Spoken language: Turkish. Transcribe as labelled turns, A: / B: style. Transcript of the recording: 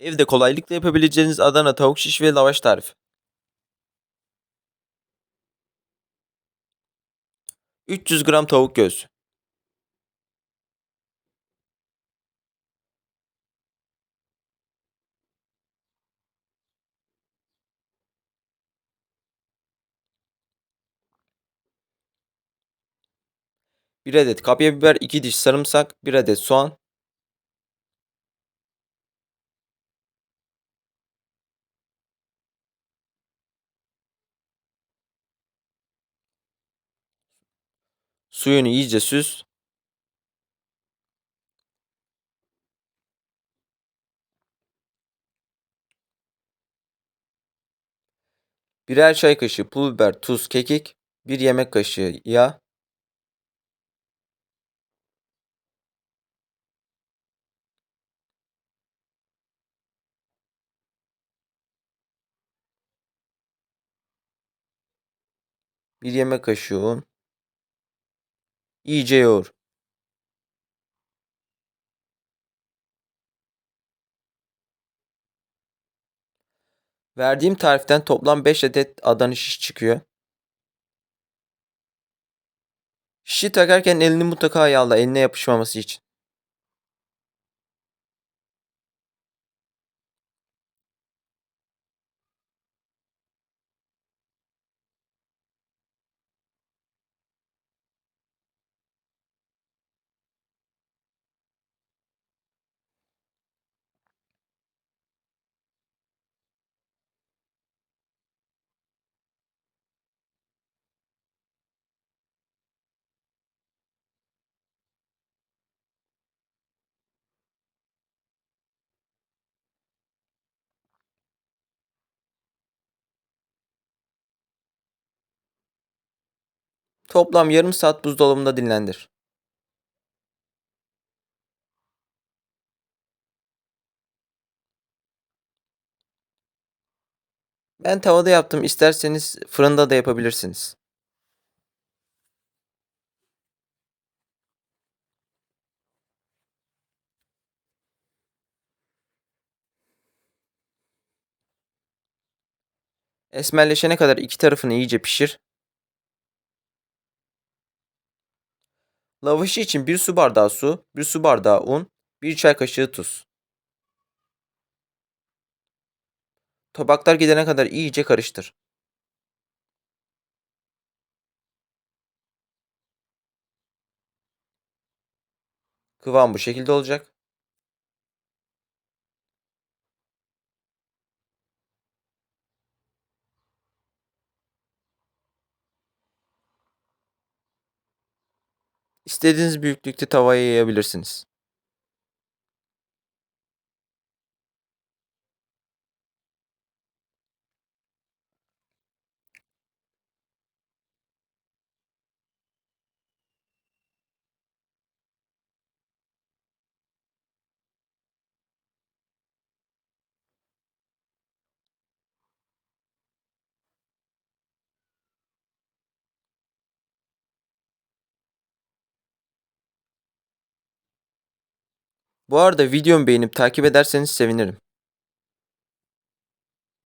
A: Evde kolaylıkla yapabileceğiniz Adana tavuk şiş ve lavaş tarifi. 300 gram tavuk göğsü. Bir adet kapya biber, 2 diş sarımsak, 1 adet soğan, suyunu iyice süz, birer çay kaşığı pul biber, tuz, kekik, 1 yemek kaşığı yağ, bir yemek kaşığı un, iyice yoğur. Verdiğim tariften toplam 5 adet Adana şiş çıkıyor. Şişi takarken elini mutlaka yağla eline yapışmaması için. Toplam yarım saat buzdolabında dinlendir. Ben tavada yaptım. İsterseniz fırında da yapabilirsiniz. Esmerleşene kadar iki tarafını iyice pişir. Lavaşı için 1 su bardağı su, 1 su bardağı un, 1 çay kaşığı tuz. Tabaklar gidene kadar iyice karıştır. Kıvam bu şekilde olacak. İstediğiniz büyüklükte tavaya yayabilirsiniz. Bu arada videomu beğenip takip ederseniz sevinirim.